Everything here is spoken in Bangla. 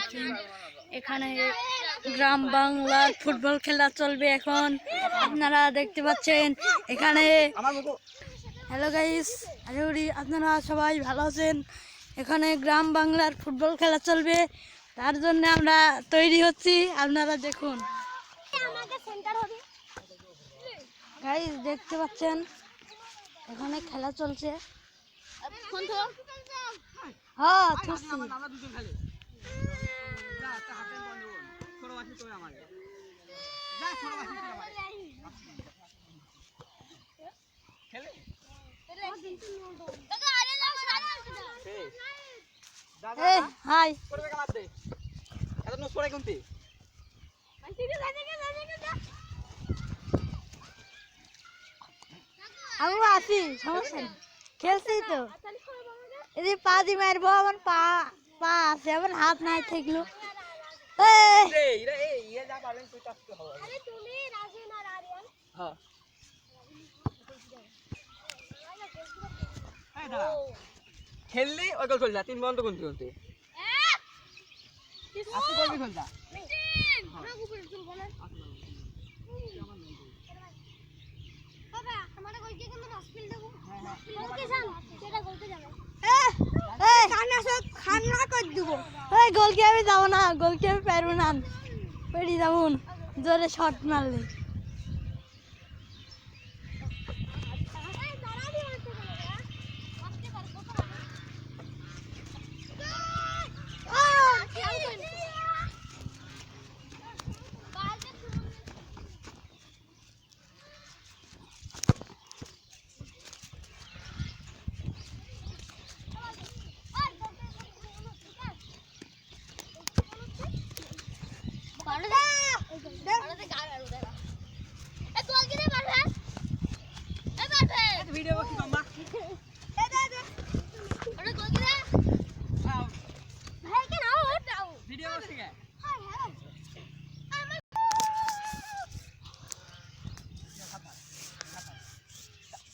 আছেন। এখানে গ্রাম বাংলার ফুটবল খেলা চলবে এখন। আপনারা দেখতে পাচ্ছেন এখানে। হ্যালো গাইস আশা আপনারা সবাই ভালো আছেন। এখানে গ্রাম বাংলার ফুটবল খেলা চলবে। তার জন্য আমরা তৈরি হচ্ছি। আপনারা দেখুন। গাইস দেখতে পাচ্ছেন? এখানে খেলা চলছে। হ্যাঁ থুসি আমরা দুজন খেলে যা একটা হাতে বল নেব ছোট বাসি তুই আমার যা ছোট বাসি তুই আমার খেলে? শেষ যা যা এই হাই। করবে কামার দে এত নোস পড়ে কোনটি আমি আছি সমস্যা নেই। খেলছি তো। এদি পা দি মারবো আমার পা পা আছে আমার হাত নাই থাকল এই, এই ইয়ে হ্যাঁ। এই খেললি ওই গোল খেলছা তিন বন্ধ কোনটি কোনটি আসি এই গোলকে আমি যাব না গোলকে আমি পারব না পেরিয়ে যাব জোরে শর্ট মারলে।